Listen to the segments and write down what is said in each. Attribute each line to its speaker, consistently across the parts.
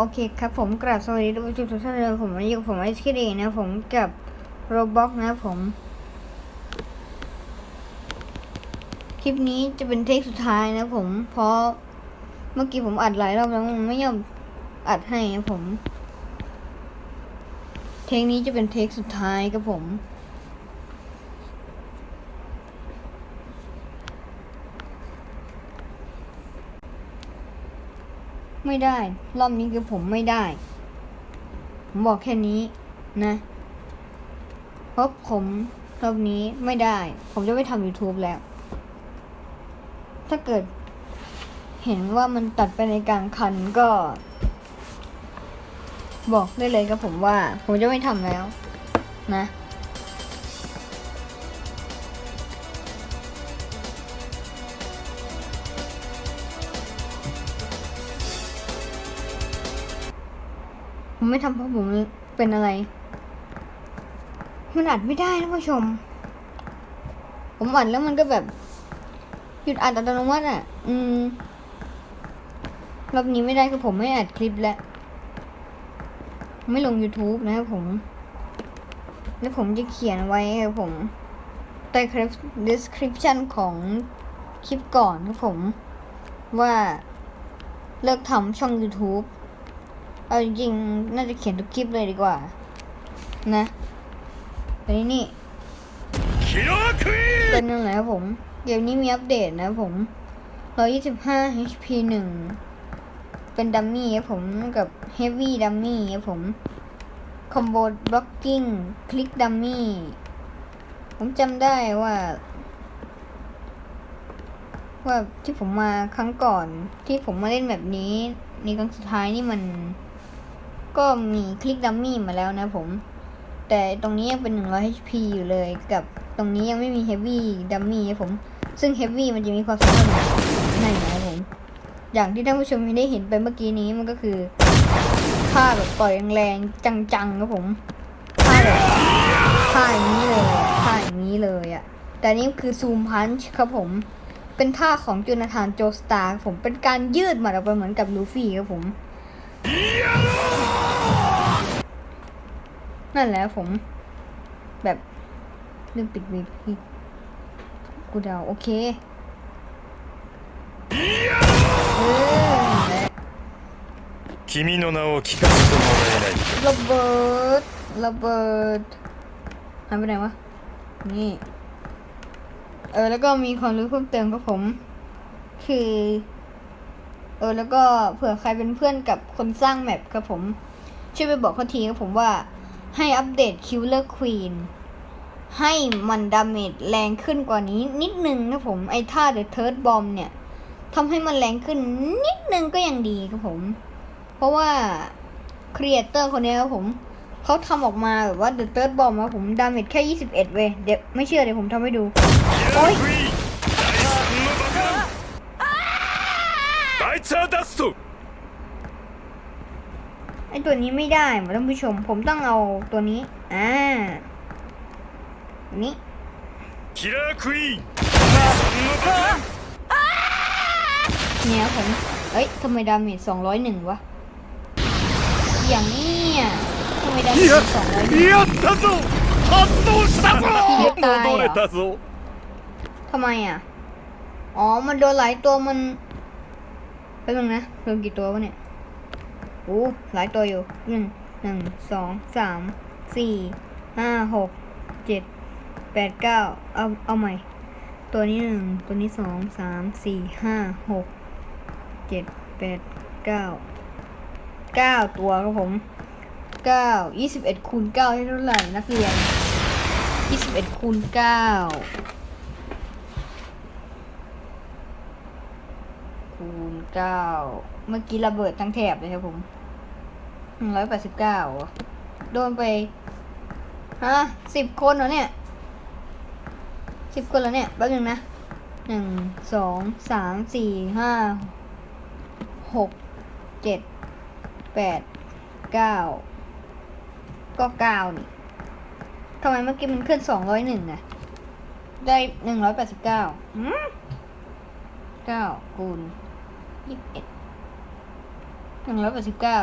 Speaker 1: โอเคครับผมกราบสวัสดีทุกทุกท่านเลยผมวันนี้อยู่ผมไอซ์คิดเองนะผมกับโรบ็อกนะผม คลิปนี้จะเป็นเทคสุดท้ายนะผมเพราะเมื่อกี้ผมอัดหลายรอบแล้วมันไม่ยอมอัดให้นะผม เทคนี้จะเป็นเทคสุดท้ายครับผม ไม่ได้ รอบนี้คือผมไม่ได้ ผมบอกแค่นี้นะเพราะผมรอบนี้ไม่ได้ ผมจะไม่ทำ YouTube แล้ว ถ้าเกิด เห็นว่ามันตัดไปในกลางคันก็ บอกได้เลยครับผมว่า ผมจะไม่ทำแล้ว นะ ผมไม่ทำเพราะผมเป็นอะไร มันอัดไม่ได้นะผู้ชม ผมอัดแล้วมันก็แบบ หยุดอัดอัตโนมัติอะ อืม รอบนี้ไม่ได้คือผมไม่อัดคลิปแล้ว ไม่ลง YouTube นะครับผม แล้วผมจะเขียนไว้ครับผม ใต้คลิป description ของคลิปก่อนครับผม ว่าเลิกทำช่อง YouTube เออจริงน่าจะเขียนทุกคลิปเลยดีกว่า นะอันนี้
Speaker 2: นี่
Speaker 1: เป็นยังไงครับผม เดี๋ยวนี้มีอัปเดตนะผม125 HP 1 เป็นดัมมี่ครับผมกับเฮฟวี่ดัมมี่ครับผม คอมโบบล็อกกิ้ง คลิกดัมมี่ ผมจำได้ว่า ว่าที่ผมมาครั้งก่อนที่ผมมาเล่นแบบนี้ในครั้งสุดท้ายนี่มัน ก็มีคลิกดัมมี่มาแล้วนะผม แต่ตรงนี้ยังเป็น 100 HP อยู่เลยกับตรงนี้ยังไม่มี Heavy Dummy ครับผม ซึ่ง Heavy มันจะมีความสามารถในนะครับผม อย่างที่ท่านผู้ชมได้เห็นไปเมื่อกี้นี้มันก็คือท่าแบบต่อยแรงๆจังๆครับผมท่าแบบท่าอย่างนี้เลยอะท่าอย่างนี้เลยอะแต่นี่คือซูมพันช์ครับผม เป็นท่าของจูนาธานโจสตาร์ผมเป็นการยืดหมัดออกไปเหมือนกับลูฟี่ครับผม นั่นแหละผม แบบลืมปิดวีพีกูเดาโอเคเออนั่นแหละ
Speaker 2: 君の名を聞かせてもらえない
Speaker 1: ระเบิดระเบิดหายไปไหนวะ นี่ เออ แล้วก็มีความรู้เพิ่มเติมครับผม คือ เออ แล้วก็เผื่อใครเป็นเพื่อนกับคนสร้างแมปครับผม ช่วยไปบอกเขาทีครับผมว่า ให้อัปเดต Killer Queen ให้มันดาเมจแรงขึ้นกว่านี้นิดนึงนะผมไอ้ท่า The Third Bomb เนี่ยทำให้มันแรงขึ้นนิดนึงก็ยังดีครับผม เพราะว่าครีเอเตอร์คนนี้ครับผมเขาทำออกมาแบบว่า The Third Bomb ครับผมดาเมจแค่ 21 เว้ยเดี๋ยวไม่เชื่อเดี๋ยวผมทำให้ดู
Speaker 2: キラー
Speaker 1: ไอตัวนี้ไม่ได้หมอท่านผู้ชม ผมต้องเอาตัวนี้ อ่าตัวนี้
Speaker 2: キラークイーン第3の爆弾
Speaker 1: เนี่ยผม เอ้ยทำไมดาเมจ201 วะ อย่างนี้อ่ะทำไมดาเมจ201
Speaker 2: やったぞ発動したぞ
Speaker 1: いやったよ
Speaker 2: 戻れたぞ
Speaker 1: ทำไมอ่ะ อ๋อ มันโดนหลายตัวมันแป๊บนึงนะโดนกี่ตัววะเนี่ย โอ้หลายตัวอยู่หนึ่งหนึ่งสองสามสี่ห้าหกเจ็ดแปดเก้าเอาเอาใหม่ ตัวนี้หนึ่งตัวนี้สองสามสี่ห้าหกเจ็ดแปดเก้าเก้าตัวครับผมเก้ายี่สิบเอ็ดคูณเก้าได้เท่าไหร่นักเรียนยี่สิบเอ็ดคูณเก้าคูณเก้าเมื่อกี้ระเบิดทั้งแถบเลยครับผม หนึ่งร้อยแปดสิบเก้าโดนไปฮะสิบคนเหรอเนี่ยสิบคนแล้วเนี่ยแป๊บนึงนะหนึ่งสองสามสี่ห้าหกเจ็ดแปดเก้าก็เก้านี่ทำไมเมื่อกี้มันขึ้นสองร้อยหนึ่งอะได้หนึ่งร้อยแปดสิบเก้าเก้าคูณยี่สิบเอ็ดหนึ่งร้อยแปดสิบเก้า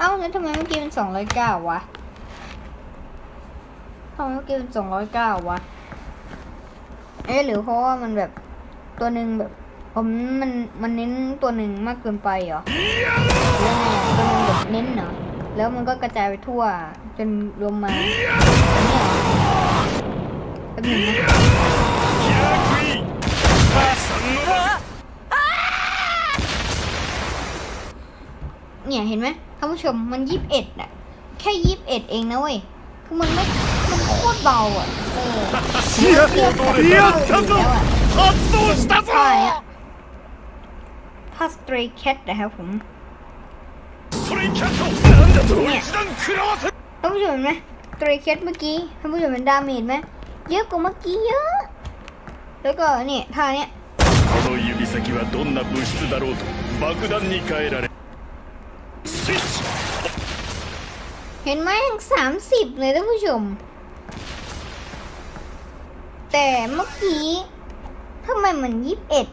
Speaker 1: เอ้าแล้วทำไมเมื่อกี้มันสองร้อยเก้าวะทำไมเมื่อกี้มันสองร้อยเก้าวะ เอ๊ะหรือเพราะว่ามันแบบตัวหนึ่งแบบผมมันมันเน้นตัวหนึ่งมากเกินไปเหรอหรือไงตัวหนึ่งแบบเน้นเหรอแล้วมันก็กระจายไปทั่วจนรวมมาอันนี้เหรอแป๊บหนึงนะ เนี่ยเห็นไหมท่านผู้ชมมันยี่สิบเอ็ดอะแค่ยี่สิบเอ็ดเองนะเว้ยคือมันไม่มันโคตรเบาอะเออ
Speaker 2: やったぞ発動したぞ
Speaker 1: ใช่อะถ้า stray cat นะครับผม
Speaker 2: ストレイキャットなんだと一段食らわせ
Speaker 1: ท่านผู้ชมเห็นไหม stray cat เมื่อกี้ท่านผู้ชมเห็นดาเมจไหมเยอะกว่าเมื่อกี้เยอะ แล้วก็เนี่ยท่าเนี้ย
Speaker 2: この指先はどんな物質だろうと爆弾に変えられ
Speaker 1: ห็นไหมยังสามสิบเลยท่านผู้ชม แต่เมื่อกี้ทำไมมันยี่สิบเอ็ด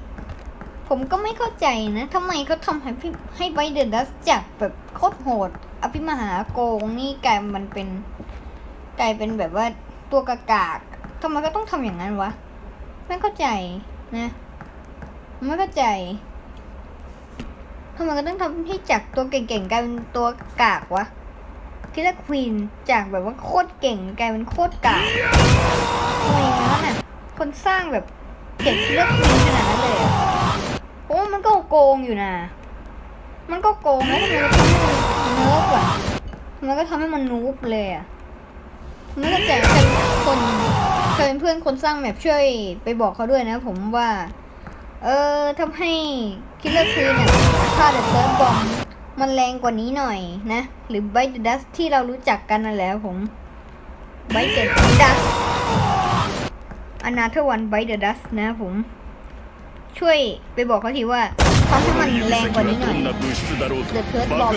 Speaker 1: ผมก็ไม่เข้าใจนะทำไมเขาทำให้พี่ให้ไบเดอร์ดัสจากแบบโคตรโหด อภิมหาโกงนี่กลายมันเป็น กลายเป็นแบบว่าตัวกากากทำไมก็ต้องทำอย่างนั้นวะ ไม่เข้าใจนะไม่เข้าใจทำไมก็ต้องทำให้จากตัวเก่งๆกลายเป็นตัวกากวะ คิดว่าควีนจากแบบว่าโคตรเก่งกลายเป็นโคตรกากทำไมอย่างนั้นน่ะคนสร้างแบบเก่งคิดว่าควีนขนาดนั้นเลยโอ้มันก็โกงอยู่นะ มันก็โกงนะทำไมมันทำให้มันนิร์ฟอะทำไมก็ทำให้มันนูบเลยอะไม่เข้าใจใครคนใครเป็นเพื่อนคนสร้างแมปช่วยไปบอกเขาด้วยนะ ผมว่า เออทำให้คิดว่าควีนเนี่ยฆ่าเดอะเซิร์ฟบอม มันแรงกว่านี้หน่อยนะ หรือไบต์ดัสที่เรารู้จักกันนั่นแล้วผมไบต์ดัสอนาเธอร์วันไบเดอร์ดัสนะผม ช่วยไปบอกเขาทีว่าทำให้มันแรงกว่านี้หน่อยเด
Speaker 2: อะเทิร์ดบอม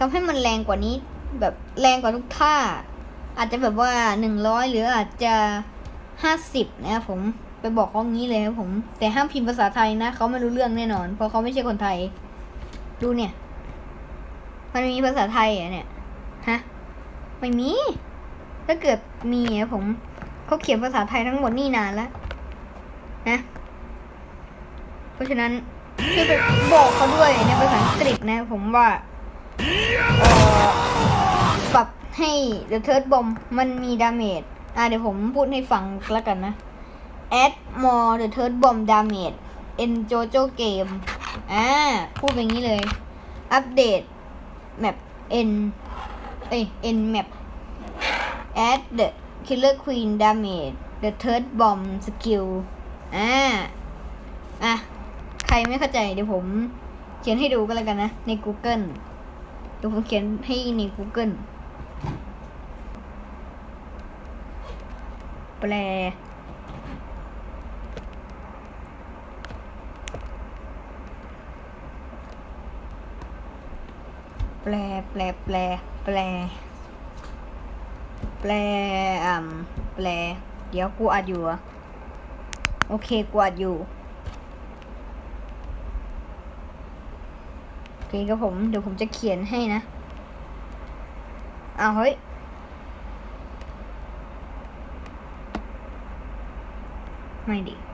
Speaker 1: ทำให้มันแรงกว่านี้ แบบแรงกว่าทุกท่า อาจจะแบบว่าหนึ่งร้อยหรืออาจจะห้าสิบนะผมไปบอกเขางี้เลยครับผม แต่ห้ามพิมพ์ภาษาไทยนะเขาไม่รู้เรื่องแน่นอน เพราะเขาไม่ใช่คนไทย ดูเนี่ย มันมีภาษาไทยเหรอะเนี่ย ฮะ ไม่มี ถ้าเกิดมีผมเขาเขียนภาษาไทยทั้งหมดนี่นานแล้ว นะ เพราะฉะนั้นช่วยไปบอกเขาด้วยในภาษาอังกฤษนะ ผมว่าปรับให้ The Third Bomb มันมีดาเมจอะเดี๋ยวผมพูดให้ฟังแล้วกันนะ add more The Third Bomb damage in JoJo game อ่า พูดแบบนี้เลย อัปเดต map n เอ้ย n map add the killer queen damage the third bomb skill อ่า อะ ใครไม่เข้าใจเดี๋ยวผมเขียนให้ดูก็แล้วกันนะ ใน Google เดี๋ยวผมเขียนให้ใน Google แปล ลแปลแปลแปล แปลอ่าแปล เดี๋ยวกูอัดอยู่อะโอเคกูอัดอยู่โอเคครับผมเดี๋ยวผมจะเขียนให้นะอ้าวเฮ้ยไม่ดิ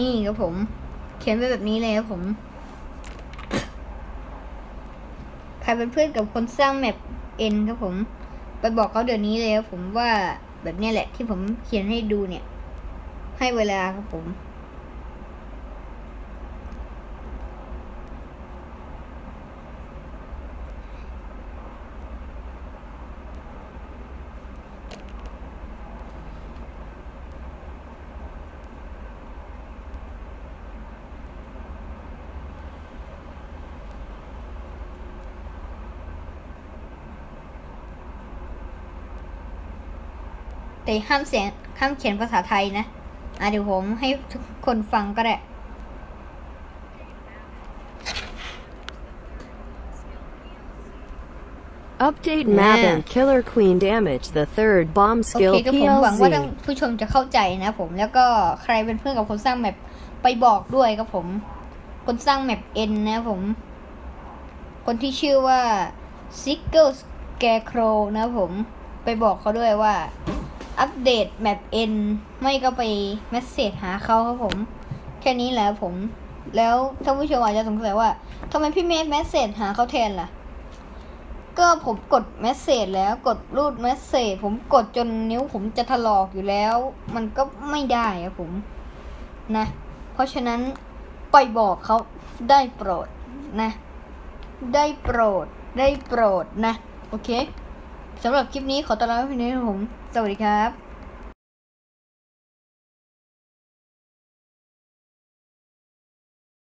Speaker 1: นี่ครับผม เขียนไปแบบนี้เลยครับผม ใครเป็นเพื่อนกับคนสร้างแมปเอ็นครับผม ไปบอกเขาเดี๋ยวนี้เลยครับผมว่าแบบนี้แหละที่ผมเขียนให้ดูเนี่ย ให้เวลาครับผม แต่ห้ามเสียงห้ามเขียนภาษาไทยนะอะเดี๋ยวผมให้ทุกคนฟังก็ได้
Speaker 3: Update map
Speaker 1: Yeah.
Speaker 3: and Killer Queen damage the third bomb
Speaker 1: โอ
Speaker 3: skill
Speaker 1: เคก็ผมหวังว่าท่าน
Speaker 3: PLZ.
Speaker 1: ผู้ชมจะเข้าใจนะผมแล้วก็ใครเป็นเพื่อนกับคนสร้างแมปไปบอกด้วยครับผม คนสร้างแมปเอ็นนะผม คนที่ชื่อว่า s i g g l e Scarecrow นะผม ไปบอกเขาด้วยว่า อัปเดตแมปเอ็นไม่ก็ไปเมสเซจหาเขาครับผม แค่นี้แหละผม แล้วท่านผู้ชมอาจจะสงสัยว่าทำไมพี่เมสเมสเซจหาเขาแทนล่ะ ก็ผมกดเมสเซจแล้วกดรูดเมสเซจผมกดจนนิ้วผมจะถลอกอยู่แล้ว มันก็ไม่ได้อะผมนะ เพราะฉะนั้นไปบอกเขาได้โปรดนะ ได้โปรดได้โปรดนะ โอเคสำหรับคลิปนี้ขอต้อนรับพี่นี้ครับผม สวัสดีครับ